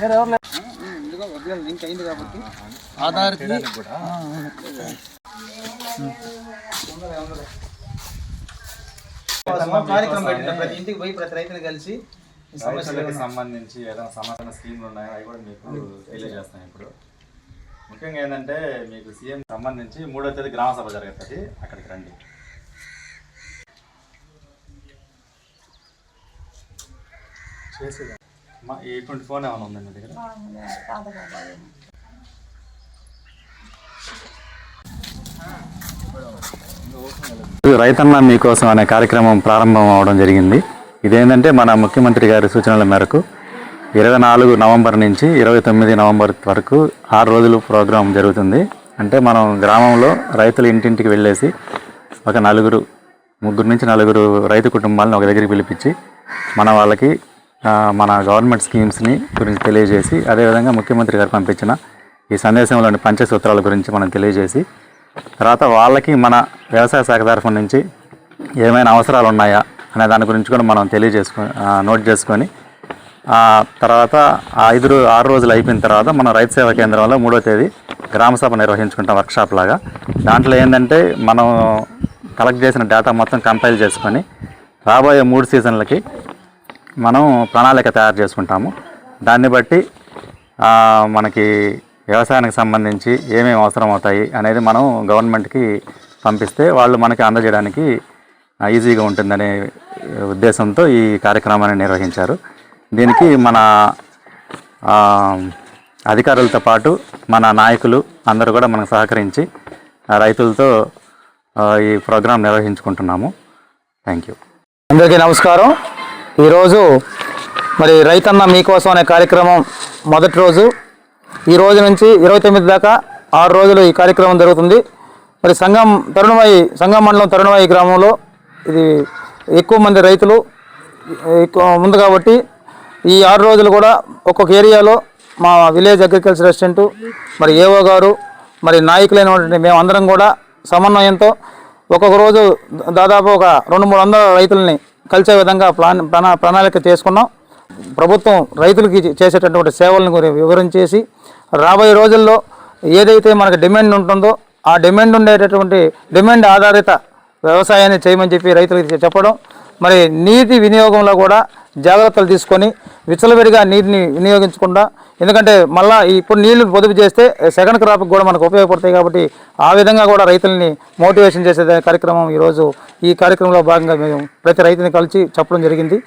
ఇందులో original link అయింది కాబట్టి కార్యక్రమం పెట్టిన ప్రతి ఇంటికి పోయి ప్రతి రైతుని కలిసి ఈ సమస్యలు రైతులకు సంబంధించి ఏదైనా సమాచార స్కీమ్లు ఉన్నాయో? అవి కూడా మీకు తెలియజేస్తాం ఇప్పుడు. ముఖ్యంగా ఏంటంటే మీకు సీఎం సంబంధించి మూడో తేదీ గ్రామ సభ జరుగుతుంది. అక్కడికి రండి. మా ఇటువంటి ఫోన్ ఏమైనా ఉందండి మీ దగ్గర? రైతన్న మీకోసం అనే కార్యక్రమం ప్రారంభం అవడం జరిగింది. ఇదేంటంటే మన ముఖ్యమంత్రి గారి సూచనల మేరకు ఇరవై నాలుగు నవంబర్ నుంచి ఇరవై తొమ్మిది నవంబర్ వరకు ఆరు రోజులు ప్రోగ్రాం జరుగుతుంది. అంటే మనం గ్రామంలో రైతులు ఇంటింటికి వెళ్ళేసి ఒక నలుగురు ముగ్గురు నుంచి నలుగురు రైతు కుటుంబాలను ఒక దగ్గరికి పిలిపించి మన వాళ్ళకి మన గవర్నమెంట్ స్కీమ్స్ని గురించి తెలియజేసి అదేవిధంగా ముఖ్యమంత్రి గారు పంపించిన ఈ సందేశంలోని పంచసూత్రాల గురించి మనం తెలియజేసి తర్వాత వాళ్ళకి మన వ్యవసాయ శాఖ తరఫు నుంచి ఏమైనా అవసరాలు ఉన్నాయా అనే దాని గురించి కూడా మనం తెలియజేసుకొని నోట్ చేసుకొని తర్వాత ఐదు ఆరు రోజులు అయిపోయిన తర్వాత మన రైతు సేవా కేంద్రంలో మూడో తేదీ గ్రామ సభ నిర్వహించుకుంటాం వర్క్షాప్ లాగా. దాంట్లో ఏంటంటే మనం కలెక్ట్ చేసిన డేటా మొత్తం కంపైల్ చేసుకొని రాబోయే మూడు సీజన్లకి మనం ప్రణాళిక తయారు చేసుకుంటాము. దాన్ని బట్టి మనకి వ్యవసాయానికి సంబంధించి ఏమేమి అవసరం అవుతాయి అనేది మనం గవర్నమెంట్కి పంపిస్తే వాళ్ళు మనకి అందజేయడానికి ఈజీగా ఉంటుందనే ఉద్దేశంతో ఈ కార్యక్రమాన్ని నిర్వహించారు. దీనికి మన అధికారులతో పాటు మన నాయకులు అందరూ కూడా మనకు సహకరించి రైతులతో ఈ ప్రోగ్రాం నిర్వహించుకుంటున్నాము. థ్యాంక్ యూ అందరికీ నమస్కారం. ఈరోజు మరి రైతన్న మీకోసం అనే కార్యక్రమం మొదటి రోజు. ఈ రోజు నుంచి ఇరవై తొమ్మిది దాకా ఆరు రోజులు ఈ కార్యక్రమం జరుగుతుంది. మరి సంఘం తరుణవాయి సంఘం మండలం తరుణవాయి గ్రామంలో ఇది ఎక్కువ మంది రైతులు ఎక్కువ ఉంది కాబట్టి ఈ ఆరు రోజులు కూడా ఒక్కొక్క ఏరియాలో మా విలేజ్ అగ్రికల్చర్ అసిస్టెంట్ మరి ఏఓ గారు మరి నాయకులైనటువంటి మేమందరం కూడా సమన్వయంతో ఒక్కొక్క రోజు దాదాపు ఒక రెండు మూడు వందల రైతుల్ని కలిసే విధంగా ప్లాన్ ప్రణా ప్రణాళిక చేసుకున్నాం ప్రభుత్వం రైతులకి చేసేటటువంటి సేవలను వివరించేసి రాబోయే రోజుల్లో ఏదైతే మనకు డిమాండ్ ఉంటుందో ఆ డిమాండ్ ఉండేటటువంటి డిమాండ్ ఆధారిత వ్యవసాయాన్ని చేయమని చెప్పి రైతులకి చెప్పడం మరి నీటి వినియోగంలో కూడా జాగ్రత్తలు తీసుకొని విచ్చలవిడిగా నీటిని వినియోగించకుండా ఎందుకంటే మళ్ళీ ఇప్పుడు నీళ్ళు పొదుపు చేస్తే సెకండ్ క్రాప్కి కూడా మనకు ఉపయోగపడతాయి కాబట్టి ఆ విధంగా కూడా రైతుల్ని మోటివేషన్ చేసే కార్యక్రమం ఈరోజు ఈ కార్యక్రమంలో భాగంగా మేము ప్రతి రైతుని కలిసి చెప్పడం జరిగింది.